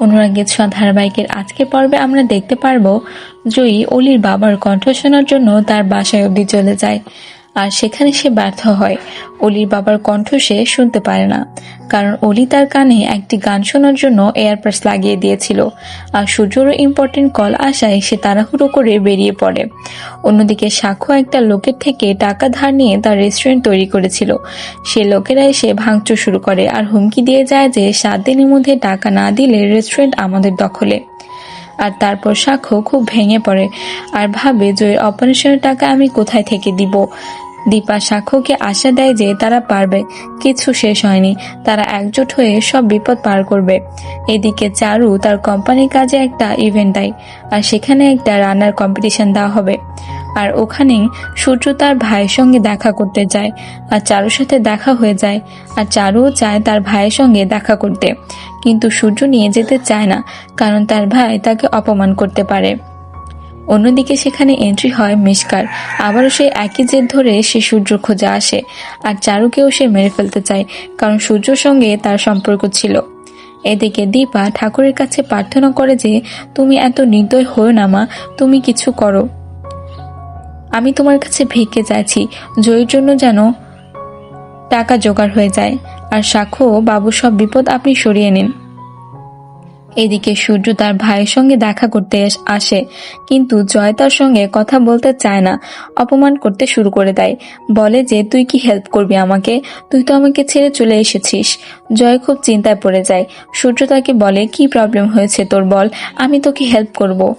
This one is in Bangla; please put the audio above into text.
অনুরাগের ছোঁয়া ধারাবাহিকের আজকে পর্বে আমরা দেখতে পারব জয়ী অলির বাবার কণ্ঠ শোনার জন্য তার বাসায় অবধি চলে যায়। আর সেখানে সে ব্যর্থ হয়। অলির বাবার কণ্ঠ সে শুনতে পারে না, কারণ অলি তার কানে একটি গান শোনার জন্য এয়ারপাস লাগিয়ে দিয়েছিল, আর সূর্যরও ইম্পর্টেন্ট কল আসায় সে তাড়াহুড়ো করে বেরিয়ে পড়ে। অন্যদিকে সাক্ষ্য একটা লোকের থেকে টাকা ধার নিয়ে তার রেস্টুরেন্ট তৈরি করেছিল। সে লোকেরা এসে ভাঙচুর শুরু করে আর হুমকি দিয়ে যায় যে সাত দিনের মধ্যে টাকা না দিলে রেস্টুরেন্ট আমাদের দখলে। আর তারপর সাক্ষ্য খুব ভেঙে পড়ে। আর ভাবে জয়ের অপারেশনের টাকা আমি কোথায় থেকে দিব? দীপা সাক্ষ্যকে আশা দেয় যে তারা পারবে। কিছু শেষ হয়নি। তারা একজোট হয়ে সব বিপদ পার করবে। এদিকে চারু তার কোম্পানির কাজে একটা ইভেন্ট দেয়। আর সেখানে একটা রান্নার কম্পিটিশন দেওয়া হবে। আর ওখানেই সূর্য তার ভাইয়ের সঙ্গে দেখা করতে যায় আর চারুর সাথে দেখা হয়ে যায় আর চারুও চায় তার ভাইয়ের সঙ্গে দেখা করতে। কিন্তু সূর্য নিয়ে যেতে চায় না, কারণ তার ভাই তাকে অপমান করতে পারে। অন্যদিকে সেখানে এন্ট্রি হয় মিসকার। আবারও সে একই জেদ ধরে সে সূর্য খোঁজে আসে আর চারুকেও সে মেরে ফেলতে চায়, কারণ সূর্যর সঙ্গে তার সম্পর্ক ছিল। এদিকে দীপা ঠাকুরের কাছে প্রার্থনা করে যে, তুমি এত নির্দয় হও না মা, তুমি কিছু করো। আমি তোমার কাছে ভিক্ষে চাইছি, জয়ের জন্য যেন টাকা জোগাড় হয়ে যায়। আর সাক্ষ্য বাবু, সব বিপদ আপনি সরিয়ে নিন। এদিকে সূর্য তার ভাইয়ের সঙ্গে দেখা করতে আসে, কিন্তু জয় তার সঙ্গে কথা বলতে চায় না, অপমান করতে শুরু করে দেয়। বলে যে, তুই কি হেল্প করবি আমাকে? তুই তো আমাকে ছেড়ে চলে এসেছিস। জয় খুব চিন্তায় পড়ে যায়। সূর্য তাকে বলে, কি প্রবলেম হয়েছে তোর বল? আমি তোকে হেল্প করব।